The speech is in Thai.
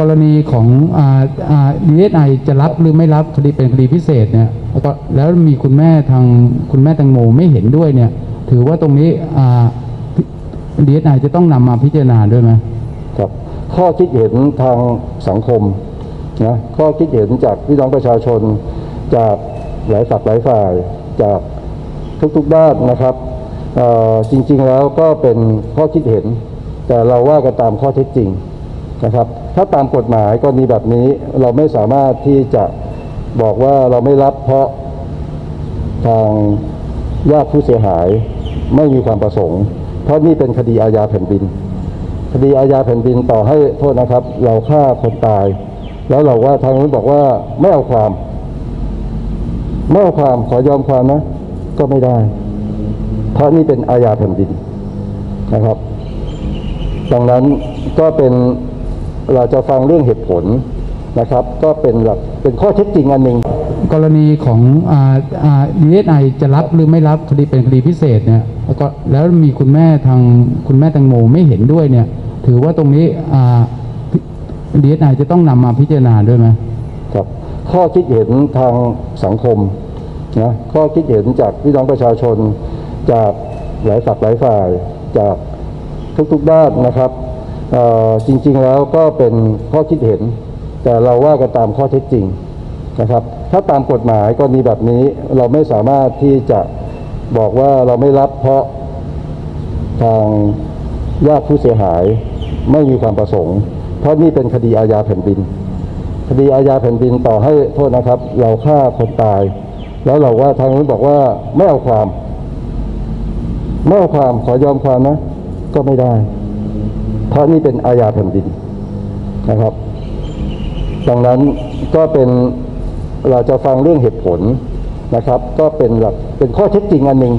กรณีของดีเอสไอจะรับหรือไม่รับคดีเป็นคดีพิเศษเนี่ยแล้วก็แล้วมีคุณแม่ทางคุณแม่แตงโมไม่เห็นด้วยเนี่ย ถือว่าตรงนี้ดีเอสไอจะต้องนำมาพิจารณาด้วยไหมครับข้อคิดเห็นทางสังคมนะข้อคิดเห็นจากพี่น้องประชาชน จากหลายฝักหลายฝ่ายจากทุกๆด้านนะครับจริงๆแล้วก็เป็นข้อคิดเห็น แต่เราว่ากันตามข้อเท็จจริง นะครับ ถ้าตามกฎหมายกรณีแบบนี้เราไม่สามารถที่จะบอกว่าเราไม่รับเพราะทางญาติผู้เสียหายไม่มีความประสงค์ เพราะนี่เป็นคดีอาญาแผ่นดิน คดีอาญาแผ่นดินต่อให้โทษนะครับ เราฆ่าคนตาย แล้วเราว่าทางนู้นบอกว่าไม่เอาความไม่เอาความขอยอมความนะ ก็ไม่ได้ เพราะนี่เป็นอาญาแผ่นดินนะครับ ดังนั้นก็เป็น เราจะฟังเรื่องเหตุผลนะครับ ก็เป็นหลักเป็นข้อเท็จจริงอันหนึ่งกรณีของดีเอสไอจะรับหรือไม่รับคดีเป็นคดีพิเศษเนี่ยแล้วก็แล้วมีคุณแม่ทางคุณแม่แตงโมไม่เห็นด้วยเนี่ย ถือว่าตรงนี้ดีเอสไอจะต้องนำมาพิจารณาด้วยไหมครับ ข้อคิดเห็นทางสังคมนะข้อคิดเห็นจากพี่น้องประชาชนจากหลายฝักหลายฝ่ายจากทุกๆด้านนะครับเอ่อ จริงๆแล้วก็เป็นข้อคิดเห็น แต่เราว่ากันตามข้อเท็จจริงนะครับ ถ้าตามกฎหมายกรณีแบบนี้เราไม่สามารถที่จะบอกว่าเราไม่รับเพราะทางญาติผู้เสียหายไม่มีความประสงค์ เพราะนี่เป็นคดีอาญาแผ่นดิน คดีอาญาแผ่นดินต่อให้โทษนะครับ เราฆ่าคนตาย แล้วเราว่าทางนู้นบอกว่าไม่เอาความ ไม่เอาความขอยอมความนะ ก็ไม่ได้ เพราะนี่เป็นอาญาแผ่นดินนะครับ ดังนั้นก็เป็นเราจะฟังเรื่องเหตุผลนะครับ ก็เป็นหลักเป็นข้อเท็จจริงอันหนึ่ง